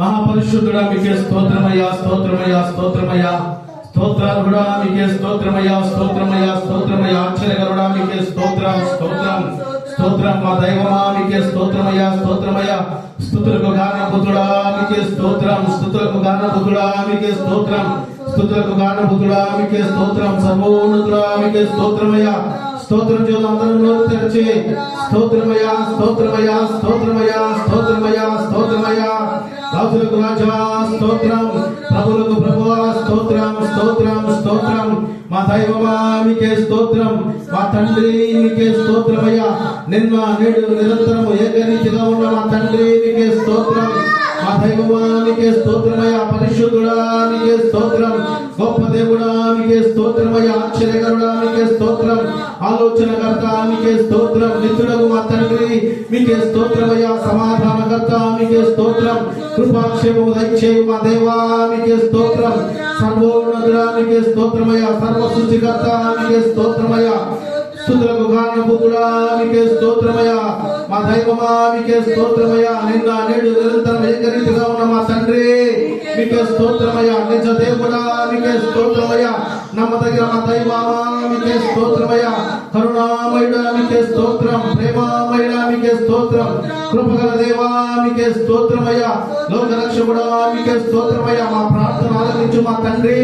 మహాపరిశుద్ధుడా మీకే స్తోత్రమయ్యా స్తోత్రమయ్యా స్తోత్రమయ్యా. స్తోత్రాలు కూడా మీకే స్తోత్రమయ్యా స్తోత్రమయ్యా స్తోత్రమయ్యా. ఆశ్చర్యకరుడా మీకే స్తోత్రం స్తోత్రం. స్తోత్రం మా దైవమా మీకే స్తోత్రమయ్యా స్తోత్రమయ్యా. స్తుతులకు గానబుద్ధుడా మీకే స్తోత్రం. స్తుతులకు గానబుద్ధుడా మీకే స్తోత్రం. స్తుతులకు గానబుద్ధుడా మీకే స్తోత్రం. సర్వోన్నతుడా మీకే స్తోత్రమయ్యా. స్తోత్రం చేద్దాం అందరూ నోరు తెరిచి స్తోత్రమయ స్తోత్రమయ స్తోత్రమయ స్తోత్రమయ స్తోత్రమయ రాజులకు రాజా స్తోత్రం. ప్రభులకు ప్రభువా స్తోత్రం స్తోత్రం స్తోత్రం. మా దైవమా మీకే స్తోత్రం మా తండ్రి మీకే స్తోత్రమయ్యా. నిన్న నేడు నిరంతరం ఏకరీతిగా ఉన్న మా తండ్రి మీకే స్తోత్రం మా దైవమా మీకే స్తోత్రమయ్యా. పరిశుద్ధుడా మీకే స్తోత్రం గొప్ప దేవుడా మీకే స్తోత్రమయ్యా. ఆశ్చర్యకరుడా మీకే స్తోత్రం ఆలోచనకర్త మీకే స్తోత్రం. నిత్యుడకు మా తండ్రి మీకే స్తోత్రమయ్యా. సమాధానకర్త మీకే స్తోత్రం. కృపాక్షేమము దయచేయు మా దేవా మీకే స్తోత్రం. సర్వోన్నతుడానికి స్తోత్రమయ సర్వ సృష్టికర్తానికి స్తోత్రమయ స్థుతులకు కారణముకుడానికి స్తోత్రమయ మా దైవమానికి స్తోత్రమయ నిన్న నేడు నిరంతరం ఏకరీతిగా ఉన్న మా తండ్రి మీకు స్తోత్రమయ నిజ దేవుడా మీకు స్తోత్రమయ నమ్మదగిన మా దైవమా మీకే స్తోత్రమయ్యా. కరుణామయుడా మీకే స్తోత్రం ప్రేమామయుడా మీకే స్తోత్రం కృపగల దేవా మీకే స్తోత్రమయ్యా. లోక రక్షకుడా మీకే స్తోత్రమయ్యా. మా ప్రార్థన ఆలకించు మా తండ్రి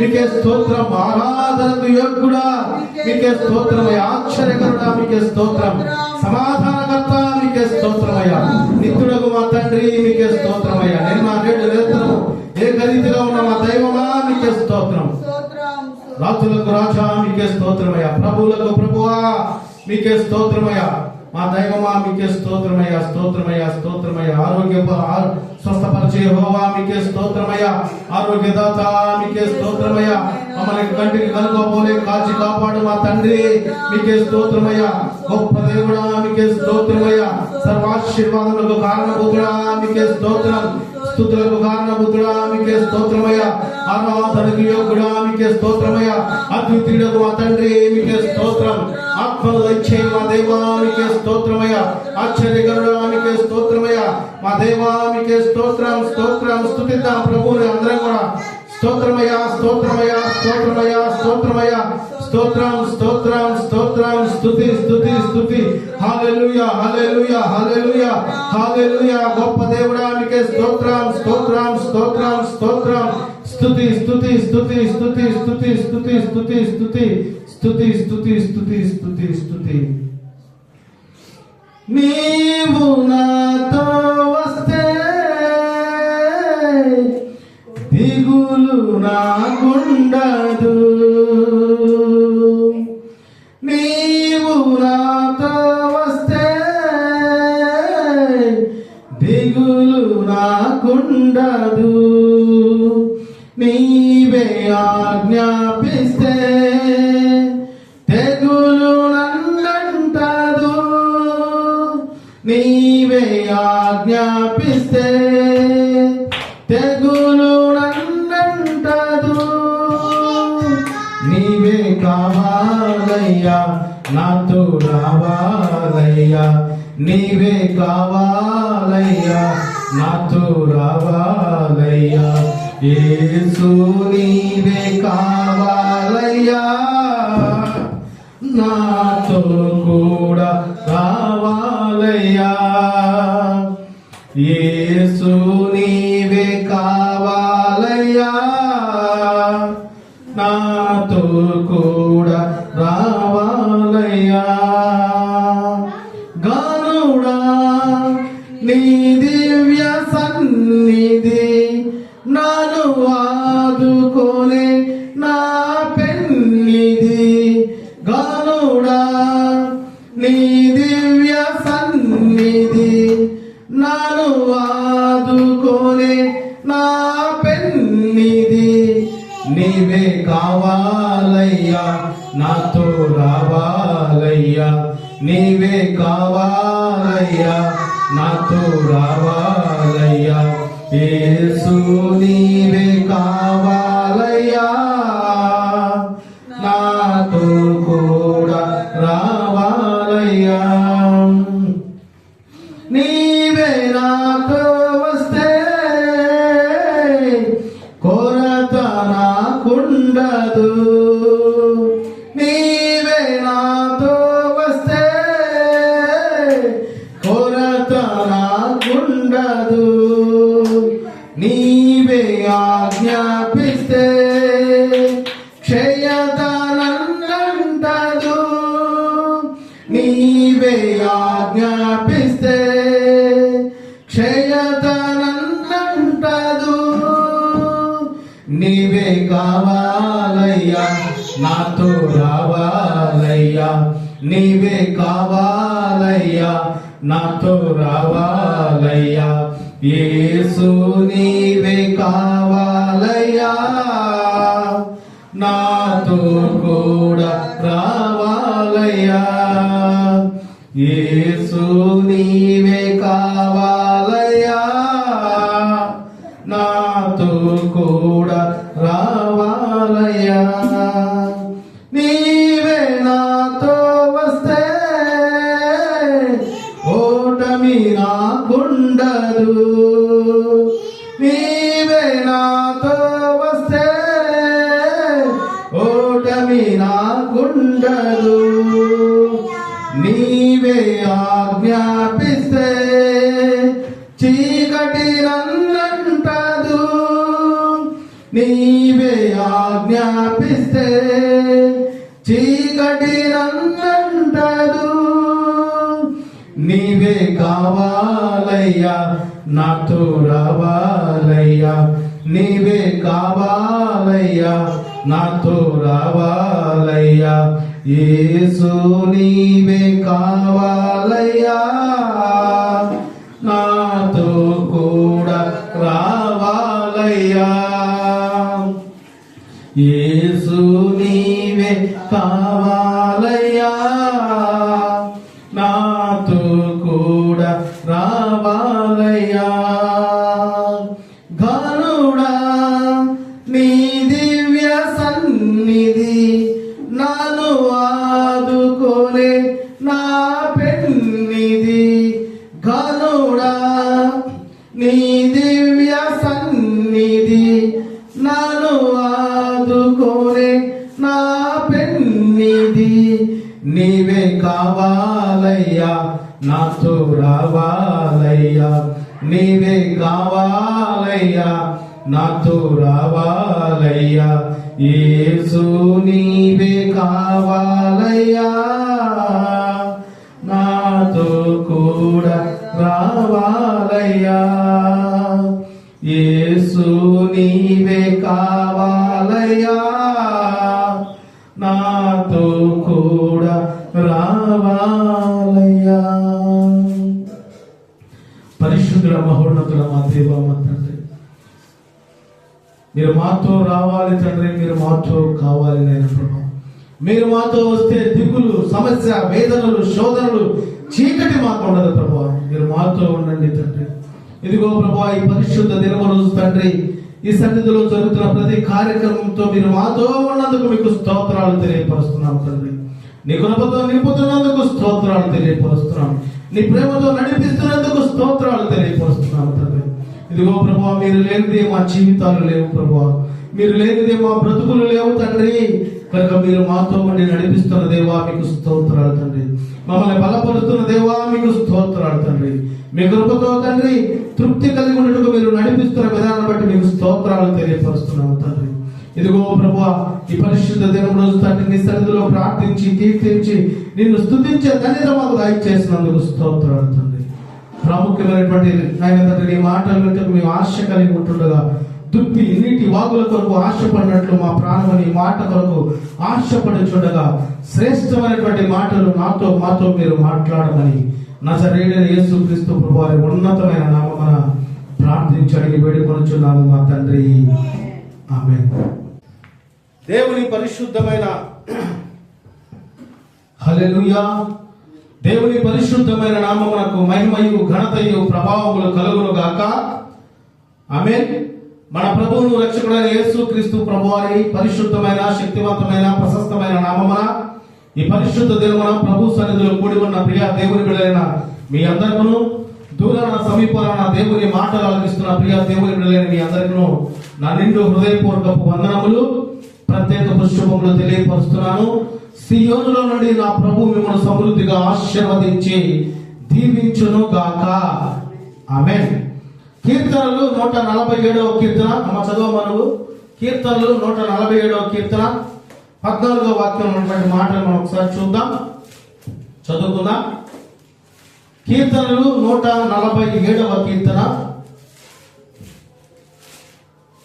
మీకే స్తోత్రం. ఆరాధనకు యోగ్యుడా మీకే స్తోత్రమయ్యా. ఆశ్చర్యకరుడా మీకే స్తోత్రం. సమాధానకర్త మీకే స్తోత్రమయ్యా. నిత్యుడకు మా తండ్రి మీకే స్తోత్రమయ్యా. నేను మా నేడు నిరంతరం ఏ గరీతిగా ఉన్న మా దైవమా మీకే స్తోత్రం. రాజులకు రాజా మీకే స్తోత్రమయ్యా. ప్రభువులకు ప్రభువా మీకే స్తోత్రమయ్యా. మా దైవమా మీకే స్తోత్రమయ్యా స్తోత్రమయ్యా స్తోత్రమయ్యా. ఆరోగ్య స్వస్థపరిచే హోవా మీకే స్తోత్రమయ్యా. ఆరోగ్యదాత మీకే స్తోత్రమయ్యా. మమ్మల్ని కంటికి కనుకోపోలే కాచి కాపాడు మా తండ్రి. మీకే స్తోత్రమయ్యా. గొప్ప దేవుడా మీకే స్తోత్రమయ్యా. సర్వాశీర్వాదములకు కారణభూతుడా మీకే స్తోత్రం. స్తుతులకు కారణభూతుడా మీకే స్తోత్రమయ్యా. ఆరాధనకు యోగుడా మీకే స్తోత్రమయ్యా. అద్వితీయుడకు మా తండ్రి మీకే స్తోత్రం? ఆత్మలు ఇచ్చే మా దేవా మీకే స్తోత్రమయ్యా. ఆశ్చర్యకరుడా మీకే స్తోత్రమయ్యా. మా దేవా మీకే స్తోత్రం స్తోత్రం. స్తుతిద్దాం ప్రభువుని అందరం కూడా. స్తోత్రమయ్యా స్తోత్రమయ్యా స్తోత్రమయ్యా స్తోత్రమయ్యా. స్తోత్రం స్తోత్రం స్తోత్రం స్తుతి స్తుతి స్తుతి హల్లెలూయా హల్లెలూయా హల్లెలూయా హల్లెలూయా గొప్ప దేవుడా స్తోత్రం స్తోత్రం స్తోత్రం స్తోత్రం స్తుతి స్తుతి స్తుతి స్తుతి స్తుతి స్తుతి స్తుతి స్తుతి స్తుతి స్తుతి స్తుతి స్తుతి స్తుతి నీవు నా నీవే కావాలయ్యా నాతో రావాలయ్యా. యేసు నీవే కావాలయ్యా నాతో కూడా రావాలయ్యా. యేసు నీవే కావాలయ్యా నీవే కావాలయ్యా నాతో రావాలయ్యా. యేసు రావాలయ్యా నీవే కావాలయ్యా నాతో రావాలయ్యా. యేసు నీవే కావాలయ్యా నాతో కూడా రావాలయ్యా. యేసు నీ వ్యాపిస్తే చీకటి నన్నంటదు నీవే కావాలయ్యా నాతో రావాలయ్యా నీవే కావాలయ్యా నాతో రావాలయ్యా ఏసు నీవే కావాలి నీవే నాతో రావాలయ్యా. నీవే కావాలయ్యా. నాతో రావాలయ్యా. ఏసు నీవే కావాలయ్యా. నాతో కూడా రావాలయ్యా. ఏసు నీవే కావాలయ్యా. నాతో కూడా రావాలయ్యా. మహోన్నతుల మా దేవ మా తండ్రి మీరు మాతో రావాలి తండ్రి మీరు మాతో కావాలి నేను ప్రభా. మీరు మాతో వస్తే దిగులు సమస్య వేదనలు శోధనలు చీకటి మాకు ఉండదు ప్రభా. మీరు మాతో ఉండండి తండ్రి. ఇదిగో ప్రభా ఈ పరిశుద్ధ దినమ రోజు తండ్రి ఈ సన్నిధిలో జరుగుతున్న ప్రతి కార్యక్రమంతో మీరు మాతో ఉన్నందుకు మీకు స్తోత్రాలు తెలియపరుస్తున్నాం తండ్రి. నీ కృపతో నింపుతున్నందుకు స్తోత్రాలు తెలియపరుస్తున్నాం. నీ ప్రేమతో నడిపిస్తున్నందుకు స్తోత్రాలు తెలియపరుస్తున్నాను తండ్రి. ఇదిగో ప్రభా మీరు లేనిదే మా జీవితాలు లేవు ప్రభా. మీరు లేనిదే మా బ్రతుకులు లేవు తండ్రి. కనుక మీరు మాతో ఉండి నడిపిస్తున్న దేవా మీకు స్తోత్రాలు తండ్రి. మమ్మల్ని బలపరుస్తున్న దేవా మీకు స్తోత్రాలు తండ్రి. మీ కృపతో తండ్రి తృప్తి కలిగి ఉన్నట్టుగా మీరు నడిపిస్తున్న విధానం బట్టి మీకు స్తోత్రాలు తెలియపరుస్తున్నాము తండ్రి. ఇదిగో ప్రభా ఈ పరిశుద్ధ దినం రోజు తండ్రి నీ సన్నిధిలో ప్రార్థించి కీర్తించి నిన్ను స్థుతించే ధన్యత మాకు దయచేసినందుకు స్తోత్రాలు తండ్రి. ప్రాముఖ్యమైనటువంటి నాయన తండ్రి నీ మాటలు మేము ఆశ కలిగి ఉంటుండగా దుప్పి నీటి వాగుల కొరకు ఆశపడినట్లు మా ప్రాణమని నీ మాట కొరకు ఆశపడి చూడగా శ్రేష్టమైనటువంటి మాటలు నాతో మాతో మీరు మాట్లాడమని నజరేడైన యేసు క్రీస్తు ప్రభు ఉన్నతమైన నామన ప్రార్థించి అడిగి వేడుకొనుచున్నాము మా తండ్రి. ఆమె దేవుని పరిశుద్ధమైన హలెలుయా దేవుని పరిశుద్ధమైన నామమునకు మహిమయు ఘనతయు ప్రభావములు కలుగును గాక. ఆమె మన ప్రభువును రక్షకుడైన యేసు క్రీస్తు ప్రభువారి పరిశుద్ధమైన శక్తివంతమైన ప్రశస్తమైన నామమున ఈ పరిశుద్ధ దేవున ప్రభు సన్నిధిలో కూడి ఉన్న ప్రియ దేవుని బిడలైన మీ అందరికను దూరాన సమీపాన దేవుని మాటలు ఆలకిస్తున్న ప్రియ దేవుని బిడలైన మీ అందరికను నా నిండు హృదయపూర్వకపు వందనములు. ప్రత్యేక పుష్పములు తెలియపరుస్తున్నాను. సియోనులో నుండి నా ప్రభు మిమ్మల్ని సమృద్ధిగా ఆశీర్వదించి దీవించును గాక. ఆమె కీర్తనలు నూట నలభై ఏడవ కీర్తన. అమ్మ చదువు మనవు కీర్తనలు నూట నలభై ఏడవ కీర్తన. పద్నాలుగో వాక్యం ఉన్నటువంటి మాటలు మనం ఒకసారి చూద్దాం. చదువుకుందాం. కీర్తనలు నూట నలభై ఏడవ కీర్తన.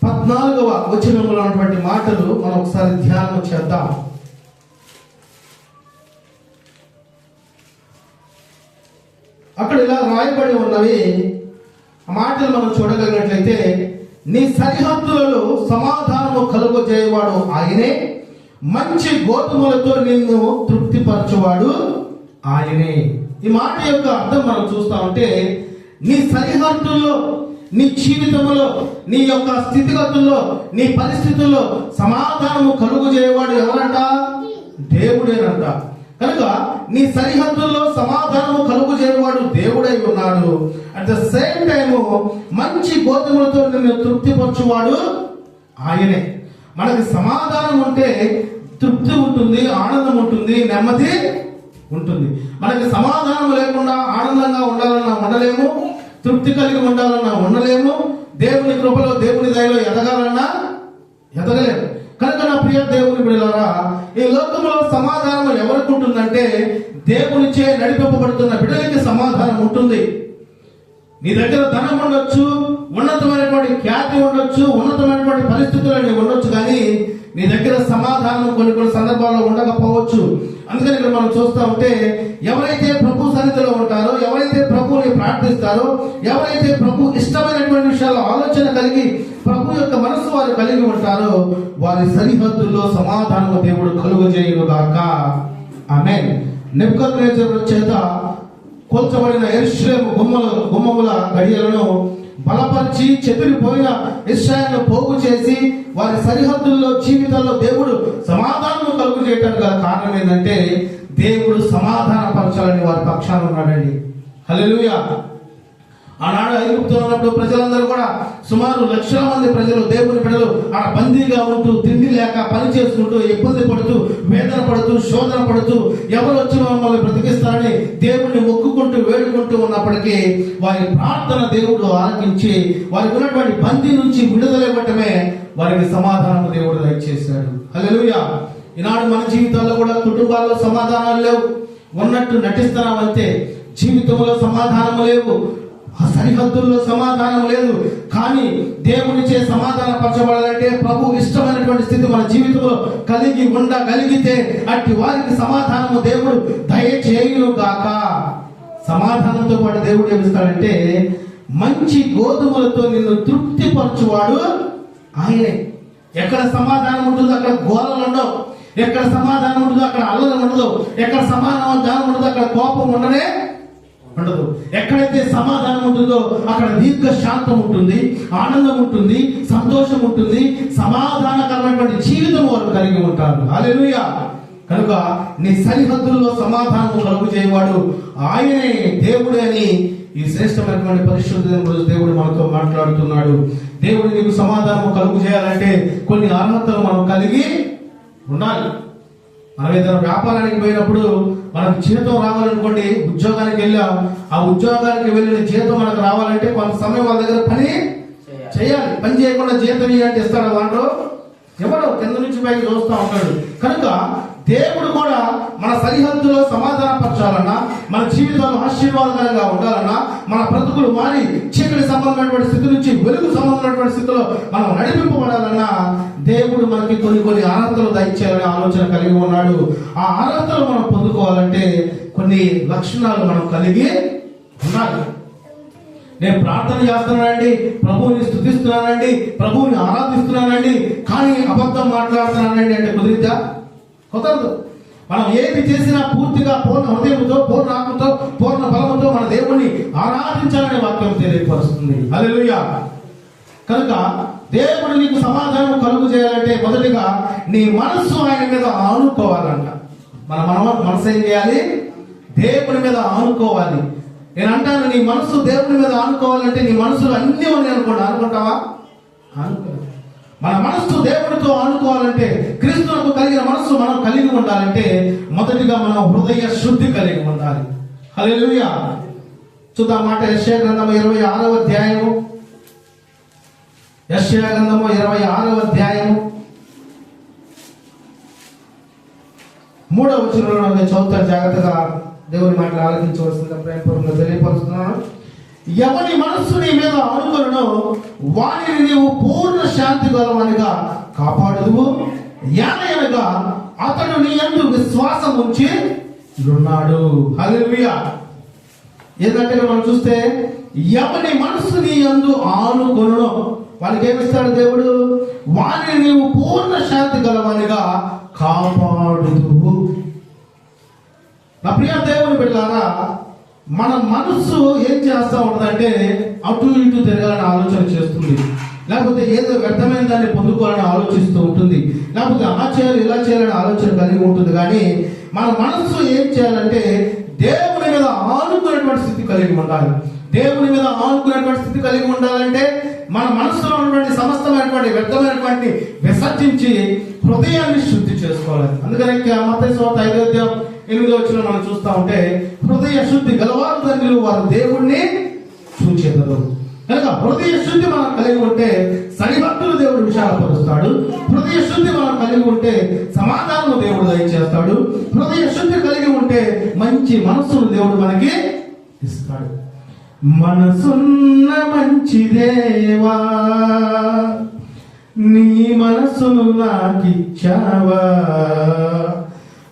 పద్నాలుగవ వచనంలో ఉన్నటువంటి మాటలు మనం ఒకసారి ధ్యానం చేద్దాం. అక్కడ ఇలా రాయబడి ఉన్నవి మాటలు మనం చూడగలిగినట్లయితే నీ సరిహద్దులలో సమాధానము కలుగు చేయవాడు ఆయనే మంచి గోధుమలతో నిన్ను తృప్తిపరచువాడు ఆయనే. ఈ మాట యొక్క అర్థం మనం చూస్తా ఉంటే నీ సరిహద్దుల్లో నీ జీవితంలో నీ యొక్క స్థితిగతుల్లో నీ పరిస్థితుల్లో సమాధానము కలుగు చేయవాడు ఎవరంట? దేవుడేనంట. కనుక నీ సరిహద్దుల్లో సమాధానము కలుగు చేయవాడు దేవుడై ఉన్నాడు. అట్ ద సేమ్ టైము మంచి గోధుమలతో నిన్ను తృప్తిపరచువాడు ఆయనే. మనకి సమాధానం ఉంటే తృప్తి ఉంటుంది ఆనందం ఉంటుంది నెమ్మది ఉంటుంది. మనకి సమాధానం లేకుండా ఆనందంగా ఉండాలన్నా ఉండలేము తృప్తి కలిగి ఉండాలన్నా ఉండలేము దేవుని కృపలో దేవుని దయలో ఎదగాలన్నా ఎదగలేము. కనుక నా ప్రియ దేవుని బిడలారా ఈ లోకంలో సమాధానం ఎవరికి ఉంటుందంటే దేవునిచే నడిపింపబడుతున్న బిడ్డలకి సమాధానం ఉంటుంది. నీ దగ్గర ధనం ఉండొచ్చు ఉన్నతమైనటువంటి ఖ్యాతి ఉండొచ్చు ఉన్నతమైనటువంటి పరిస్థితులు నీకు ఉండొచ్చు కానీ నీ దగ్గర సమాధానం కొన్ని కొన్ని సందర్భాల్లో ఉండకపోవచ్చు. అందుకని ఇక్కడ మనం చూస్తా ఉంటే ఎవరైతే ప్రభు సన్నిధిలో ఉంటారో ఎవరైతే ప్రభుని ప్రార్థిస్తారో ఎవరైతే ప్రభు ఇష్టమైనటువంటి విషయాల్లో ఆలోచన కలిగి ప్రభు యొక్క మనసు వారు కలిగి ఉంటారో వారి సరిహద్దుల్లో సమాధానము దేవుడు కలుగు గాక. ఆమె నెప్పుకొద్దు చేత కోల్చబడిన ఎరుశ్లేము గుమ్మల గుమ్మముల గడియలను బలపరిచి చెదిరిపోయిన ఇస్రాయల్ను పోగు చేసి వారి సరిహద్దుల్లో జీవితంలో దేవుడు సమాధానం కలుగు చేయడానికి గల కారణం ఏంటంటే దేవుడు సమాధాన పరచాలని వారి పక్షాన ఉన్నాడండి. హలో ఆనాడు ఐగుప్తులో ఉన్నప్పుడు ప్రజలందరూ కూడా సుమారు లక్షల మంది ప్రజలు దేవుని బిడ్డలు ఆడ బందీగా ఉంటూ తిండి లేక పని చేసుకుంటూ ఇబ్బంది పడుతూ వేదన పడుతూ శోధన పడుతూ ఎవరు వచ్చి మమ్మల్ని బ్రతికిస్తారని దేవుణ్ణి మొక్కుకుంటూ వేడుకుంటూ ఉన్నప్పటికీ వారి ప్రార్థన దేవుడు ఆలకించి వారికి ఉన్నటువంటి బందీ నుంచి విడుదల ఇవ్వటమే వారికి సమాధానం దేవుడు దయచేశాడు. హల్లెలూయా! ఈనాడు మన జీవితాల్లో కూడా కుటుంబాల్లో సమాధానాలు లేవు. ఉన్నట్టు నటిస్తున్నాం అంతే జీవితంలో సమాధానం లేవు. ఆ సరిహద్దుల్లో సమాధానం లేదు. కానీ దేవునిచే సమాధాన పరచబడాలంటే ప్రభు ఇష్టమైనటువంటి స్థితి మన జీవితంలో కలిగి ఉండగలిగితే అట్టి వారికి సమాధానము దేవుడు దయచేయును గాక సమాధానంతో పాటు దేవుడు ఏమిస్తాడంటే మంచి గోధుమలతో నిన్ను తృప్తిపరచువాడు ఆయనే. ఎక్కడ సమాధానం ఉంటుందో అక్కడ గోలలు ఉండవు. ఎక్కడ సమాధానం ఉంటుందో అక్కడ అల్లలు ఉండదు. ఎక్కడ సమాధానం ఉండదు అక్కడ కోపం ఉండనే ఉండదు. ఎక్కడైతే సమాధానం ఉంటుందో అక్కడ దీర్ఘ శాంతం ఉంటుంది ఆనందం ఉంటుంది సంతోషం ఉంటుంది సమాధానకరమైనటువంటి జీవితం వారు కలిగి ఉంటారు. హల్లెలూయా. కనుక నీ సరిహద్దుల్లో సమాధానం కలుగు చేయవాడు ఆయనే దేవుడే అని ఈ శ్రేష్టమైనటువంటి పరిశుద్ధ రోజు దేవుడు మనతో మాట్లాడుతున్నాడు. దేవుడు నీకు సమాధానం కలుగు చేయాలంటే కొన్ని అర్హతలు మనం కలిగి ఉండాలి. మనం ఏదైనా వ్యాపారానికి పోయినప్పుడు మనకు జీతం రావాలనుకోండి ఉద్యోగానికి వెళ్ళాం. ఆ ఉద్యోగానికి వెళ్ళిన జీతం మనకు రావాలంటే కొంత సమయం వాళ్ళ దగ్గర పని చేయాలి. పని చేయకుండా జీతం ఇవ్వండి ఇస్తాడు వాళ్ళు ఎవడో కింద నుంచి పైకి చూస్తూ ఉంటాడు. కనుక దేవుడు కూడా మన సరిహద్దులో సమాధానపరచాలన్నా మన జీవితంలో ఆశీర్వాదకరంగా ఉండాలన్నా మన బ్రతుకులు మారి చీకటి సంబంధమైనటువంటి స్థితి నుంచి వెలుగు సంబంధమైనటువంటి స్థితిలో మనం నడిపింపబడాలన్నా దేవుడు మనకి కొన్ని కొన్ని అర్హతలు దయచేయాలనే ఆలోచన కలిగి ఉన్నాడు. ఆ అర్హతలు మనం పొందుకోవాలంటే కొన్ని లక్షణాలు మనం కలిగి ఉండాలి. నేను ప్రార్థన చేస్తున్నానండి ప్రభువుని స్థుతిస్తున్నానండి ప్రభువుని ఆరాధిస్తున్నానండి కానీ అబద్ధం మాట్లాడుతున్నానండి అంటే కుదిరిద్దా? కుదరదు. మనం ఏది చేసినా పూర్తిగా పూర్ణ హృదయంతో పూర్ణ ఆత్మతో పూర్ణ బలముతో మన దేవుణ్ణి ఆరాధించాలనే వాక్యం తెలియపరుస్తుంది. హల్లెలూయా. కనుక దేవుడు నీకు సమాధానం కలుగు చేయాలంటే మొదటిగా నీ మనస్సు ఆయన మీద ఆనుకోవాలంట. మన మన మనసు ఏం చేయాలి? దేవుని మీద ఆనుకోవాలి. నేను అంటాను నీ మనసు దేవుని మీద ఆనుకోవాలంటే నీ మనసులో అన్ని ఉన్నాయి అనుకోండి. అనుకుంటావా? అనుకో మన మనస్సు దేవునితో ఆడుకోవాలంటే క్రీస్తునకు కలిగిన మనస్సు మనం కలిగి ఉండాలంటే మొదటిగా మనం హృదయ శుద్ధి కలిగి ఉండాలి. హల్లెలూయా. చూద్దాం మాట యశ్యా గ్రంథం ఇరవై ఆరవ అధ్యాయము. యశ్యా గ్రంథము ఇరవై ఆరవ అధ్యాయము. మూడవ వచనంలో చదువుతారు జాగ్రత్తగా దేవుని మాటలు ఆలోచించవలసిందిగా ప్రేమపూర్వకంగా తెలియపరుస్తున్నాను. ఎవరి మనస్సు నీ మీద అనుకులను వారిని నీవు పూర్ణ శాంతి గలవానిగా కాపాడుదువు. ఏనగా అతడు నీ యందు విశ్వాసం ఉంచి ఉన్నాడు. హల్లెలూయా. ఏంటంటే మనం చూస్తే ఎవని మనస్సు నీ యందు ఆనుకొను వాళ్ళకి ఏమిస్తాడు దేవుడు? వారిని నీవు పూర్ణ శాంతి గలవానిగా కాపాడుదువు. నా ప్రియ దేవుని బిడ్డారా మన మనస్సు ఏం చేస్తూ ఉంటుందంటే అటు ఇటు తిరగాలని ఆలోచన చేస్తుంది. లేకపోతే ఏదో వ్యర్థమైన దాన్ని పొందుకోవాలని ఆలోచిస్తూ ఉంటుంది. లేకపోతే ఆ చేయాలి ఇలా చేయాలని ఆలోచన కలిగి ఉంటుంది. కానీ మన మనస్సు ఏం చేయాలంటే దేవుని మీద ఆనుకునేటువంటి స్థితి కలిగి ఉండాలి. దేవుని మీద ఆనుకునేటువంటి స్థితి కలిగి ఉండాలంటే మన మనసులో ఉన్నటువంటి సమస్తమైనటువంటి వ్యర్థమైనటువంటి విసర్జించి హృదయాన్ని శుద్ధి చేసుకోవాలి. అందుకని మత ఐదో అధ్యాయం ఎనిమిదో వచ్చిన మనం చూస్తా ఉంటే హృదయ శుద్ధి గలవారు తండ్రులు వారు దేవుణ్ణి చూచేదరు. కనుక హృదయ శుద్ధి మనం కలిగి ఉంటే సరిభక్తులు దేవుడు విశాలపరుస్తాడు. హృదయ శుద్ధి మనం కలిగి ఉంటే సమాధానం దేవుడు దయచేస్తాడు. హృదయ శుద్ధి కలిగి ఉంటే మంచి మనస్సును దేవుడు మనకి ఇస్తాడు. మనసున్న మంచి దేవా నీ మనసును నాకిచ్చావా?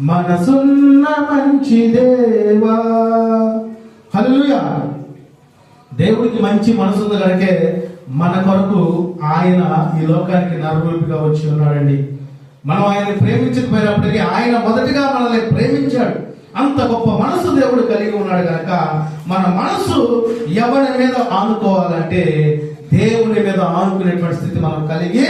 మనసున్న మంచి దేవా. హల్లుయా దేవుడికి మంచి మనసు ఉంది కనుకే మన కొరకు ఆయన ఈ లోకానికి నరూపిగా వచ్చి ఉన్నాడండి. మనం ఆయన్ని ప్రేమించకపోయినప్పటికీ ఆయన మొదటిగా మనల్ని ప్రేమించాడు. అంత గొప్ప మనసు దేవుడు కలిగి ఉన్నాడు కనుక మన మనసు ఎవరి మీద ఆనుకోవాలంటే దేవుని మీద ఆనుకునేటువంటి స్థితి మనం కలిగి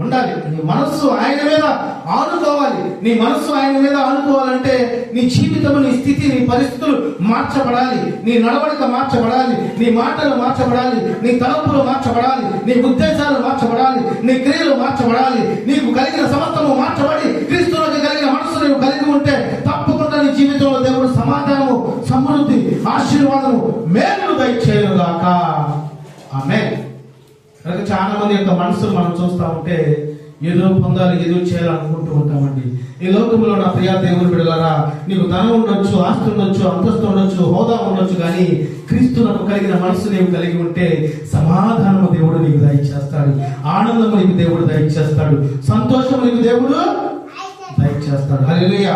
ఉండాలి. నీ మనస్సు ఆయన మీద ఆనుకోవాలి. నీ మనస్సు ఆయన మీద ఆనుకోవాలంటే నీ జీవితం నీ స్థితి నీ పరిస్థితులు మార్చబడాలి. నీ నడవడిక మార్చబడాలి. నీ మాటలు మార్చబడాలి. నీ తలపులు మార్చబడాలి. నీ ఉద్దేశాలు మార్చబడాలి. నీ క్రియలు మార్చబడాలి. నీకు కలిగిన సమస్తము మార్చబడి క్రీస్తులకు కలిగిన మనస్సు నువ్వు కలిగి ఉంటే తప్పకుండా నీ జీవితంలో దేవుడు సమాధానము సమృద్ధి ఆశీర్వాదము మేలు దయచేయుగాక ఆమె కనుక చాలా మంది యొక్క మనసులు మనం చూస్తా ఉంటే ఏదో పొందాలి ఏదో చేయాలనుకుంటూ ఉంటామండి. ఈ లోకంలో నా ప్రియా దేవుని బిడలారా నీకు ధనం ఉండొచ్చు ఆస్తి ఉండొచ్చు అంతస్తు ఉండొచ్చు హోదా ఉండొచ్చు కానీ క్రీస్తులకు కలిగిన మనసు నీవు కలిగి ఉంటే సమాధానము దేవుడు నీకు దయచేస్తాడు. ఆనందము నీకు దేవుడు దయచేస్తాడు. సంతోషము నీకు దేవుడు దయచేస్తాడు. హరియ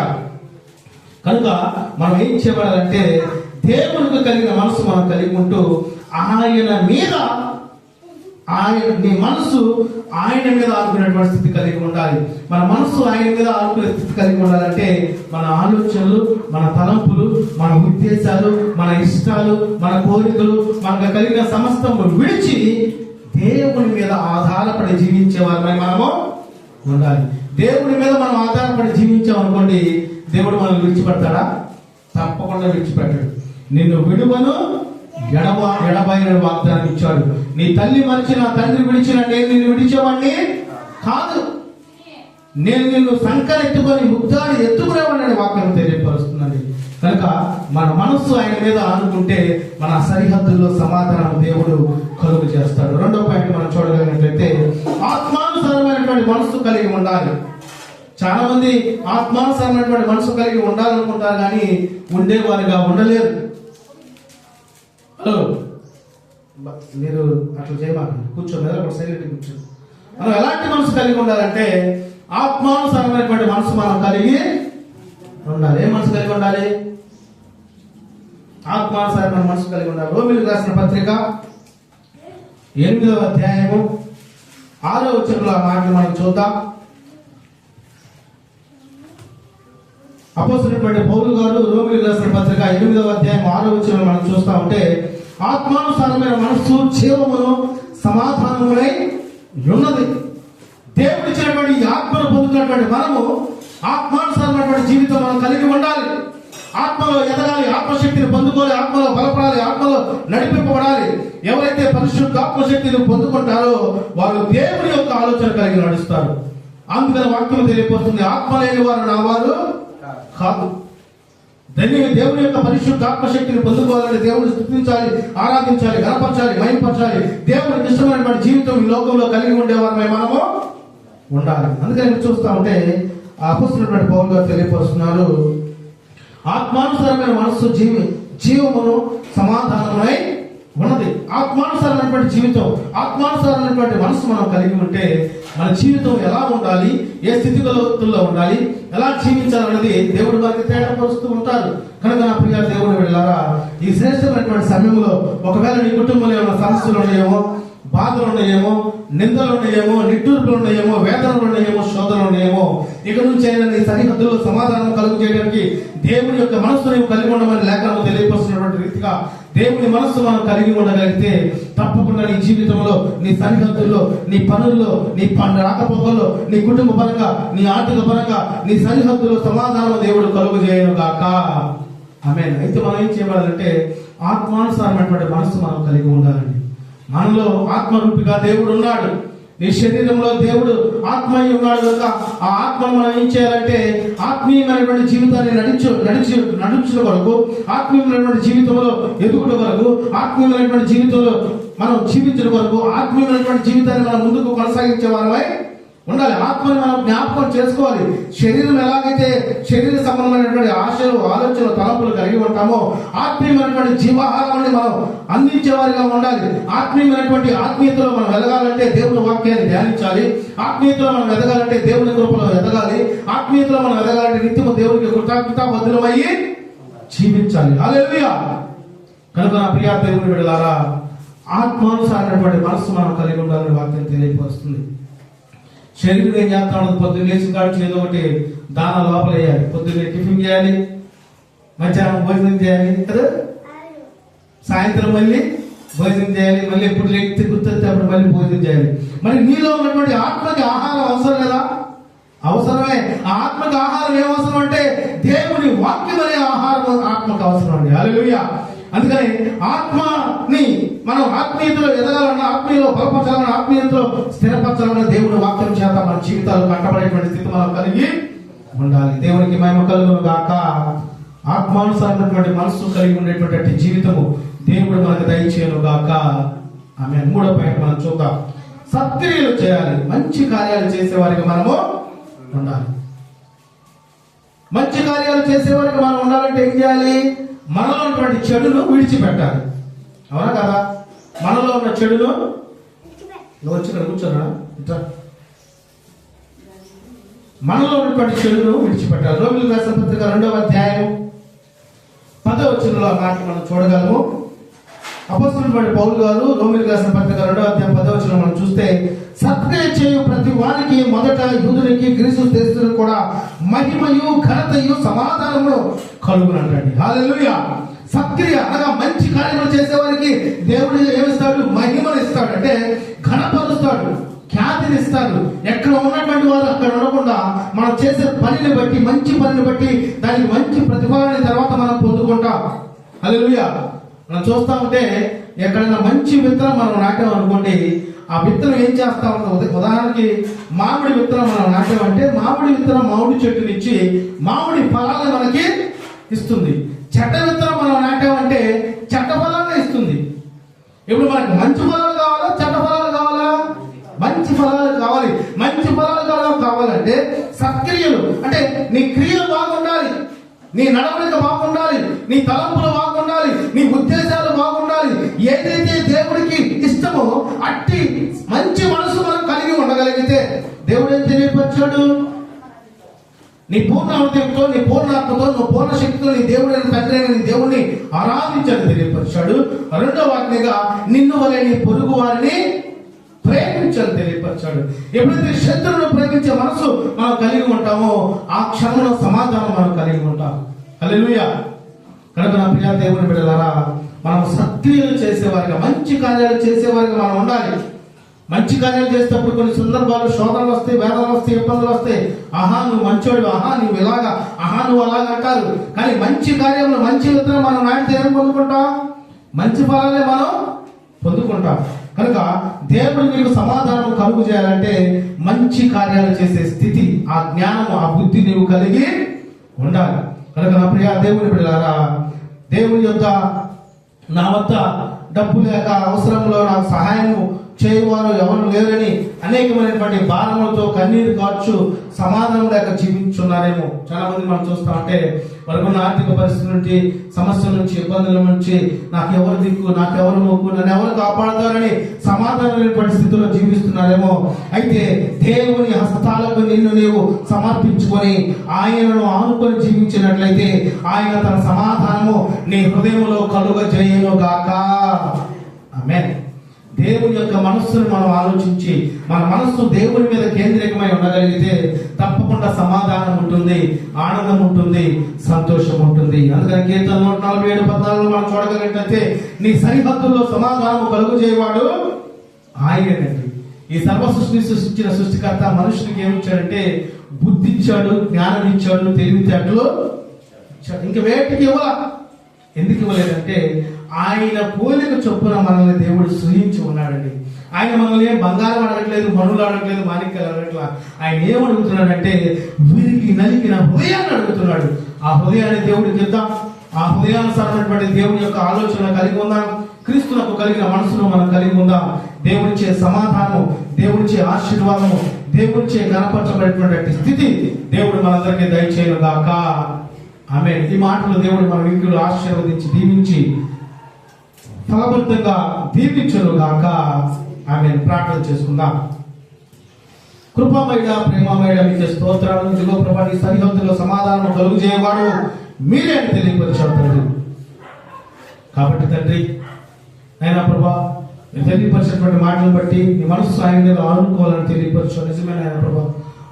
కనుక మనం ఏం చేయబడాలంటే దేవునికి కలిగిన మనసు మనం కలిగి ఉంటూ ఆయన మీద ఆయన నీ మనసు ఆయన మీద ఆడుకునేటువంటి స్థితి కలిగి ఉండాలి. మన మనసు ఆయన మీద ఆడుకునే స్థితి కలిగి ఉండాలంటే మన ఆలోచనలు మన తలంపులు మన ఉద్దేశాలు మన ఇష్టాలు మన కోరికలు మనకు కలిగిన సమస్తము విడిచి దేవుని మీద ఆధారపడి జీవించే వారమై మనము ఉండాలి. దేవుని మీద మనం ఆధారపడి జీవించామనుకోండి దేవుడు మనం విడిచిపెడతాడా? తప్పకుండా విడిచిపెట్టాడు. నిన్ను విడువను ఎడవ ఎడబైన వాగ్దానం ఇచ్చాడు. నీ తల్లి మరిచిన తండ్రి విడిచిన నేను నిన్ను విడిచేవాడిని కాదు. నేను నిన్ను సంకరెత్తుకొని ముగ్ధాన్ని ఎత్తుకునేవాడిని వాక్యం తెలియపరుస్తుందండి కనుక మన మనస్సు ఆయన మీద ఆనుకుంటే మన సరిహద్దుల్లో సమాధానం దేవుడు కలుగు చేస్తాడు. రెండో పాయింట్ మనం చూడగలిగినట్లయితే ఆత్మానుసారమైనటువంటి మనస్సు కలిగి ఉండాలి. చాలా మంది ఆత్మానుసారమైనటువంటి మనసు కలిగి ఉండాలనుకుంటారు కానీ ఉండేవారుగా ఉండలేరు. హలో మీరు అట్లా చేయమాకండి కూర్చో మీద ఒక సైలెంట్ కూర్చో మనం ఎలాంటి మనసు కలిగి ఉండాలంటే ఆత్మానుసారమైనటువంటి మనసు మనం కలిగి ఉండాలి. ఏ మనసు కలిగి ఉండాలి? ఆత్మానుసారమైన మనసు కలిగి ఉండాలి. రోమిలు రాసిన పత్రిక ఎనిమిదవ అధ్యాయము ఆరో వచనంలో మాటలు మనం చూద్దాం. అపోసినటువంటి పౌరులు గారు రోమిలు రాసిన పత్రిక ఎనిమిదవ అధ్యాయం ఆరో వచ్చిన మనం చూస్తా ఉంటే ఆత్మానుసారమైన మనస్సు జీవమును సమాధానములై ఉన్నది. దేవుడు ఇచ్చినటువంటి ఆత్మను పొందుతున్నటువంటి మనము ఆత్మానుసారమైనటువంటి జీవితం మనం కలిగి ఉండాలి. ఆత్మలో ఎదగాలి ఆత్మశక్తిని పొందుకోవాలి ఆత్మలో బలపడాలి ఆత్మలో నడిపింపబడాలి. ఎవరైతే పరిశుద్ధ ఆత్మశక్తిని పొందుకుంటారో వారు దేవుని యొక్క ఆలోచన కలిగి నడుస్తారు. అందుకని వాక్యం తెలియపోతుంది ఆత్మ లేని వారు నా వారు కాదు. దాన్ని దేవుని యొక్క పరిశుద్ధ ఆత్మశక్తిని పొందుకోవాలని దేవుని స్థుతించాలి ఆరాధించాలి గణపరచాలి మయంపరచాలి దేవునికి ఇష్టమైనటువంటి జీవితం ఈ లోకంలో కలిగి ఉండేవారమై మనము ఉండాలి. అందుకని నేను చూస్తా ఉంటే ఆ అపుస్తున్నటువంటి పౌరులు గారు తెలియపరుస్తున్నారు. ఆత్మానుసరమైన మనస్సు జీవి జీవమును సమాధానమై ఉన్నది. ఆత్మానుసారమైనటువంటి జీవితం ఆత్మానుసారమైనటువంటి మనసు మనం కలిగి ఉంటే మన జీవితం ఎలా ఉండాలి ఏ స్థితిగతుల్లో ఉండాలి ఎలా జీవించాలన్నది దేవుడు వారికి తేడాపరుస్తూ ఉంటారు. కనుక నా ప్రియ దేవుడు వెళ్ళారా ఈ శ్రేష్టమైనటువంటి సమయంలో ఒకవేళ నీ కుటుంబంలో ఏమైనా సమస్యలు ఉన్నాయేమో బాధలు ఉన్నాయేమో నిందలు ఉన్నాయేమో నిట్టూర్పులు ఉన్నాయేమో వేదనలు ఉన్నాయేమో శోధనలు ఉన్నాయేమో ఇక నుంచి అయినా నీ సరిహద్దుల్లో సమాధానం కలుగు చేయడానికి దేవుని యొక్క మనస్సు నీవు కలిగి ఉండమని లేఖనం తెలియపరుస్తున్నటువంటి రీతిగా దేవుని మనస్సు మనం కలిగి ఉండగలిగితే తప్పకుండా నీ జీవితంలో నీ సరిహద్దుల్లో నీ పనుల్లో నీ రాకపోకల్లో నీ కుటుంబ పరంగా నీ ఆర్థిక పరంగా నీ సరిహద్దులో సమాధానం దేవుడు కలుగు చేయను గాక. ఆమె అయితే మనం ఏం చేయబడాలంటే ఆత్మానుసారమైనటువంటి మనస్సు మనం కలిగి ఉండాలండి. మనలో ఆత్మరూపిగా దేవుడు ఉన్నాడు. ఈ శరీరంలో దేవుడు ఆత్మయ్య ఉన్నాడు కనుక ఆ ఆత్మ మనం ఏం చేయాలంటే ఆత్మీయమైనటువంటి జీవితాన్ని నడిచు నడిచి నడుచుల కొరకు ఆత్మీయమైనటువంటి జీవితంలో ఎదుగుట కొరకు ఆత్మీయమైనటువంటి జీవితంలో మనం జీవించడం కొరకు ఆత్మీయమైనటువంటి జీవితాన్ని మనం ముందుకు కొనసాగించే వారమై ఉండాలి. ఆత్మని మనం జ్ఞాపకం చేసుకోవాలి. శరీరం ఎలాగైతే శరీర సంబంధమైనటువంటి ఆశలు ఆలోచనలు తలంపులు కలిగి ఉంటామో ఆత్మీయమైనటువంటి జీవాహారాన్ని మనం అందించేవారిగా ఉండాలి. ఆత్మీయమైనటువంటి ఆత్మీయతలో మనం ఎదగాలంటే దేవుని వాక్యాన్ని ధ్యానించాలి. ఆత్మీయతలో మనం ఎదగాలంటే దేవుని కృపలో ఎదగాలి. ఆత్మీయతలో మనం ఎదగాలంటే నిత్యము దేవునికి కృతజ్ఞత బదులమయ్యి జీవించాలి. అలా కనుక నా ప్రియా దేవుని విడలారా ఆత్మానుసారమైనటువంటి మనస్సు మనం కలిగి ఉండాలని వాక్యం తెలియపరుస్తుంది. శరీరం ఏం చేస్తా? ఉండదు పొద్దున్న లేచి కాడు ఏదో ఒకటి దాన లోపల వేయాలి. పొద్దున్నే టిఫిన్ చేయాలి. మధ్యాహ్నం భోజనం చేయాలి. కదా? సాయంత్రం మళ్ళీ భోజనం చేయాలి. మళ్ళీ ఎప్పుడు లేకపోతే గుర్తొస్తే అప్పుడు మళ్ళీ భోజనం చేయాలి. మరి నీలో ఉన్నటువంటి ఆత్మకి ఆహారం అవసరం లేదా? అవసరమే. ఆత్మకి ఆహారం ఏం అవసరం అంటే దేవుని వాక్యం అనే ఆహారం ఆత్మకు అవసరం అండి. అలా అందుకని ఆత్మని మనం ఆత్మీయతలో ఎదగాలన్న ఆత్మీయలో బలపరచాలన్న ఆత్మీయతలో స్థిరపరచాలన్న దేవుడు వాక్యం చేత మన జీవితాలు కట్టబడేటువంటి స్థితి మనం కలిగి ఉండాలి. దేవునికి మహిమ కలుగును గాక. ఆత్మానుసారమైనటువంటి మనస్సు కలిగి ఉండేటువంటి జీవితము దేవుడు మనకు దయచేయను గాక. ఆమె మూడో పాయింట్ మనం చూద్దాం. సత్క్రియలు చేయాలి. మంచి కార్యాలు చేసే వారికి మనము ఉండాలి. మంచి కార్యాలు చేసే వారికి మనం ఉండాలంటే ఏం చేయాలి? మనలో ఉన్నటువంటి చెడును విడిచిపెట్టాలి. అవునా కదా? మనలో ఉన్న చెడును నువ్వు వచ్చి ఇక్కడ కూర్చోరా మనలో ఉన్నటువంటి చెడును విడిచిపెట్టాలి. రోగులు రాసిన పత్రిక రెండవ అధ్యాయం పదో వచ్చినలో మాట మనం చూడగలము. అపోస్తున్నటువంటి పౌలు గారు రోమిలు రాసిన పత్రిక రెండో అధ్యాయం పదవచనం మనం చూస్తే సత్క్రియ చేయు ప్రతి వారికి మొదట యూదునికి గ్రీసు దేశులకు కూడా మహిమయు ఘనతయు సమాధానములు కలుగునంటండి హల్లెలూయా! సత్క్రియ అనగా మంచి కార్యములు చేసేవారికి దేవుడు ఏమిస్తాడు? మహిమను ఇస్తాడు. అంటే ఘనపరుస్తాడు ఖ్యాతిని ఇస్తాడు ఎక్కడ ఉన్నటువంటి వారు అక్కడ ఉండకుండా మనం చేసే పనిని బట్టి మంచి పనిని బట్టి దానికి మంచి ప్రతిఫలాన్ని తర్వాత మనం పొందుకుంటాం. హల్లెలూయా! మనం చూస్తా ఉంటే ఎక్కడైనా మంచి విత్తనం మనం నాటాం అనుకోండి ఆ విత్తనం ఏం చేస్తా ఉంటాం ఉదాహరణకి మామిడి విత్తనం మనం నాటామంటే మామిడి విత్తనం మామిడి చెట్టునిచ్చి మామిడి ఫలాన్ని మనకి ఇస్తుంది. చెట్ట విత్తనం మనం నాటామంటే చెట్ట ఫలాన్ని ఇస్తుంది. ఇప్పుడు మనకి మంచి ఫలాలు కావాలా చెడ్డ ఫలాలు కావాలా? మంచి ఫలాలు కావాలి. మంచి ఫలాలు కావాలి? కావాలంటే సత్క్రియలు. అంటే నీ క్రియలు బాగుండాలి. నీ నడవడిక బాగుండాలి. నీ తలంపులు బాగుండాలి. నీ ఉద్దేశాలు బాగుండాలి. ఏదైతే దేవుడికి ఇష్టమో అట్టి మంచి మనసు మనం కలిగి ఉండగలిగితే దేవుడు ఏం తెలియపరిచాడు? నీ పూర్ణ హృదయంతో నీ పూర్ణాత్మతో నువ్వు పూర్ణ శక్తితో నీ దేవుడైన తండ్రి నీ దేవుడిని ఆరాధించని తెలియపరిచాడు. రెండో వాటినిగా నిన్ను వలె నీ పొరుగు వారిని ప్రేమించాలని తెలియపరిచాడు. ఎప్పుడైతే శత్రువును ప్రేమించే మనసు మనం కలిగి ఉంటామో ఆ క్షణంలో సమాధానం మనం కలిగి ఉంటాం. హల్లెలూయా. కనుక నా ప్రియ దేవుని బిడ్డలారా మనం సత్క్రియలు చేసేవారిగా మంచి కార్యాలు చేసేవారిగా మనం ఉండాలి. మంచి కార్యాలు చేసేటప్పుడు కొన్ని సందర్భాలు శోధనలు వస్తాయి వేదనలు వస్తాయి ఇబ్బందులు వస్తాయి. ఆహా నువ్వు మంచోడు ఆహా నువ్వు ఇలాగా? ఆహా నువ్వు అలాగా అంటారు. కానీ మంచి కార్యంలో మంచి విత్తనం మనం నాటితే ఏం పొందుకుంటాం? మంచి ఫలాలే మనం పొందుకుంటాం. కనుక దేవుడు మీకు సమాధానం కలుగు చేయాలంటే మంచి కార్యాలు చేసే స్థితి ఆ జ్ఞానము ఆ బుద్ధి నీవు కలిగి ఉండాలి. కనుక నా ప్రియ దేవుని బిడ్డలారా దేవుని యొక్క నా వద్ద డబ్బు లేక అవసరంలో నాకు సహాయము చేయవారు ఎవరు లేరని అనేకమైనటువంటి బాధలతో కన్నీరు కాచు సమాధానం లేక జీవించున్నారేమో చాలా మంది మనం చూస్తా ఉంటే వారికున్న ఆర్థిక పరిస్థితి నుంచి సమస్యల నుంచి ఇబ్బందుల నుంచి నాకు ఎవరు దిక్కు నాకు ఎవరు మొక్కు నన్ను ఎవరు కాపాడతారని సమాధానం లేనటువంటి స్థితిలో జీవిస్తున్నారేమో. అయితే దేవుని హస్తాలకు నిన్ను నీవు సమర్పించుకొని ఆయనను ఆనుకొని జీవించినట్లయితే ఆయన తన సమాధానము నీ హృదయంలో కలుగ చేయను గాక ఆమె దేవుని యొక్క మనస్సును మనం ఆలోచించి మన మనస్సు దేవుని మీద కేంద్రీకమై ఉండగలిగితే తప్పకుండా సమాధానం ఉంటుంది ఆనందం ఉంటుంది సంతోషం ఉంటుంది. అందుకని కీర్తన నూట నలభై ఏడు పద్నాలుగు మనం చూడగలిగినట్లయితే నీ సరిహద్దుల్లో సమాధానం కలుగు చేయవాడు ఆయనండి ఈ సర్వ సృష్టి సృష్టించిన సృష్టికర్త మనుషునికి ఏమిచ్చాడంటే బుద్ధి ఇచ్చాడు జ్ఞానం ఇచ్చాడు తెలివితేటలు ఇచ్చాడు. ఇంక వేటికి ఇవ్వ ఎందుకు ఇవ్వలేదంటే ఆయన పోలిక చొప్పున మనల్ని దేవుడు సృహించి ఉన్నాడండి. ఆయన మనల్ని ఏం బంగారం అడగట్లేదు మనులు అడగట్లేదు మాణిక్యాలు అడగట్లా. ఆయన ఏమడుగుతున్నాడంటే విరిగి నలిగిన హృదయాన్ని అడుగుతున్నాడు. ఆ హృదయాన్ని దేవుడికి ఇద్దాం ఆ హృదయానుసారమైనటువంటి దేవుని యొక్క ఆలోచన కలిగి ఉందాం. క్రీస్తునకు కలిగిన మనసును మనం కలిగి ఉందాం. దేవుడిచ్చే సమాధానం దేవుడిచ్చే ఆశీర్వాదము దేవుడిచ్చే గణపరచబడినటువంటి స్థితి దేవుడు మనందరికీ దయచేయను గాక ఆమె ఈ మాటలు దేవుడు మన ఇంట్లో ఆశీర్వదించి దీవించి ఫలవంతంగా దీవించను గాక ఆమె ప్రార్థన చేసుకుందాం. కృపమైన ప్రేమమైన మీకు స్తోత్రాలు. దిగో ప్రభాని సరిహద్దులో సమాధానం కలుగు చేయవాడు మీరే అని కాబట్టి తండ్రి అయినా ప్రభా తెలియపరిచినటువంటి మాటలు బట్టి నీ మనసు సాయంగా ఆనుకోవాలని తెలియపరచు. నిజమైన ప్రభా.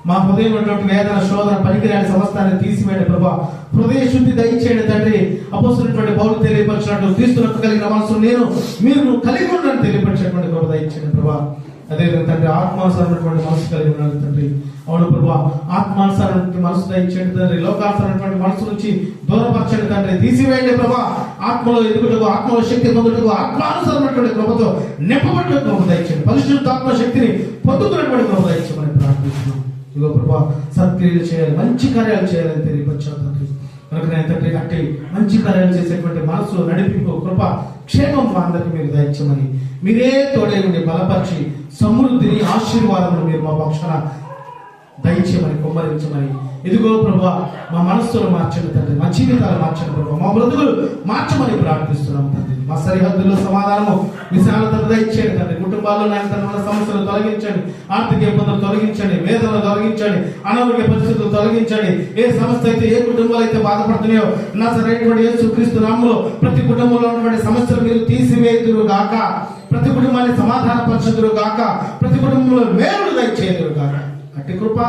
మా హృదయం ఉన్నటువంటి వేదన శోధన పనికిరాని సమస్తాన్ని తీసివేయండి ప్రభా. హృదయ శుద్ధి దయచేయండి తండ్రి. అపోసినటువంటి పౌరులు తెలియపరిచినట్టు క్రీస్తులకు కలిగిన మనసు నేను మీరు కలిగి ఉండని తెలియపరిచినటువంటి ప్రభు దయచేయండి ప్రభా. అదేవిధంగా తండ్రి ఆత్మానుసారమైనటువంటి మనసు కలిగి ఉండాలి తండ్రి. అవును ప్రభా. ఆత్మానుసారమైనటువంటి మనసు దయచేయండి తండ్రి. లోకానుసారమైనటువంటి మనసు నుంచి దూరపరచండి తండ్రి. తీసివేయండి ప్రభా. ఆత్మలో ఎదుగుటకు ఆత్మలో శక్తి పొందుటకు ఆత్మానుసారమైనటువంటి కృపతో నింపబడిన కృప దయచేయండి. పరిశుద్ధ ఆత్మ శక్తిని పొందుతున్నటువంటి కృప దయచేయమని ప్రార్థిస్తున్నాం. ఇగో ప్రభా సత్క్రియలు చేయాలి మంచి కార్యాలు చేయాలని తెలియపరిచావు తండ్రి. కనుక నేను తండ్రి అట్టి మంచి కార్యాలు చేసేటువంటి మనసు నడిపింపు కృప క్షేమం మా అందరికి మీరు దయచమని మీరే తోడే ఉండి బలపరిచి సమృద్ధిని ఆశీర్వాదములు మీరు మా పక్షాన దయచేయమని కుమ్మరించమని ఇదిగో ప్రభా మా మనస్సును మార్చండి తండ్రి మా జీవితాలు మార్చండి ప్రభా మా బ్రతుకులు మార్చమని ప్రార్థిస్తున్నాం తండ్రి. మా సరిహద్దుల్లో సమాధానము విశాలత దయచేయండి తండ్రి. కుటుంబాల్లో నాయన సమస్యలు తొలగించండి ఆర్థిక ఇబ్బందులు తొలగించండి వేదనలు తొలగించండి అనారోగ్య పరిస్థితులు తొలగించండి. ఏ సమస్య అయితే ఏ కుటుంబాలు అయితే బాధపడుతున్నాయో నా సరైనటువంటి యేసు క్రీస్తు నామములో ప్రతి కుటుంబంలో ఉన్నటువంటి సమస్యలు మీరు తీసివేయుదురు గాక. ప్రతి కుటుంబాన్ని సమాధాన పరచుదురు గాక. ప్రతి కుటుంబంలో మేలు దయచేయుదురు గాక. అట్టి కృప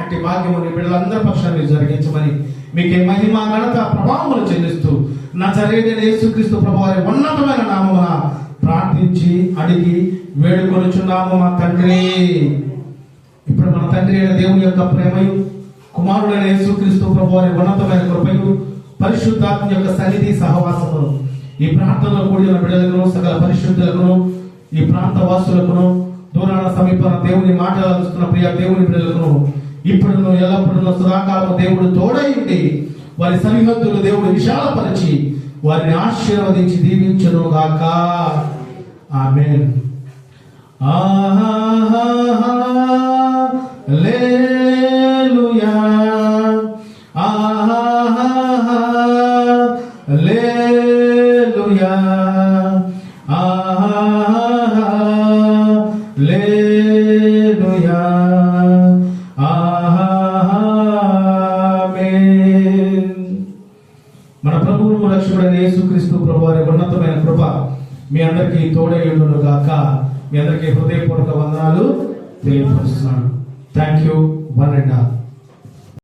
అట్టి భాగ్యము నీ బిడ్డలందరి పక్షాన్ని జరిగించమని మీకే మహిమ ఘనత ప్రభావములు చెల్లిస్తూ నా జరిగిన యేసుక్రీస్తు ప్రభు ఉన్నతమైన నామమున ప్రార్థించి అడిగి వేడుకొనుచున్నాము మా తండ్రి. ఇప్పుడు మన తండ్రి అయిన దేవుని యొక్క ప్రేమయు కుమారుడైన యేసుక్రీస్తు ప్రభువారి ఉన్నతమైన కృపయు పరిశుద్ధాత్మ యొక్క సన్నిధి సహవాసమును ఈ ప్రాంతంలో కూడిన బిడ్డలకును సకల పరిశుద్ధులకును ఈ ప్రాంత వాసులకును దూరాన సమీపన దేవుని మాట్లాడుతున్న ప్రియ దేవుని బిడ్డలకును ఇప్పుడును ఎల్లప్పుడును సదాకాలము దేవుడు తోడైండి వారి సరిహద్దులు దేవుడు విశాలపరిచి వారిని ఆశీర్వదించి దీవించను గాక ఆమె ఆహా హల్లెలూయా మీ అందరికీ తోడై ఉండును గాక. మీ అందరికీ హృదయపూర్వక వందనాలు తెలియపరుస్తున్నాను. Thank you one and all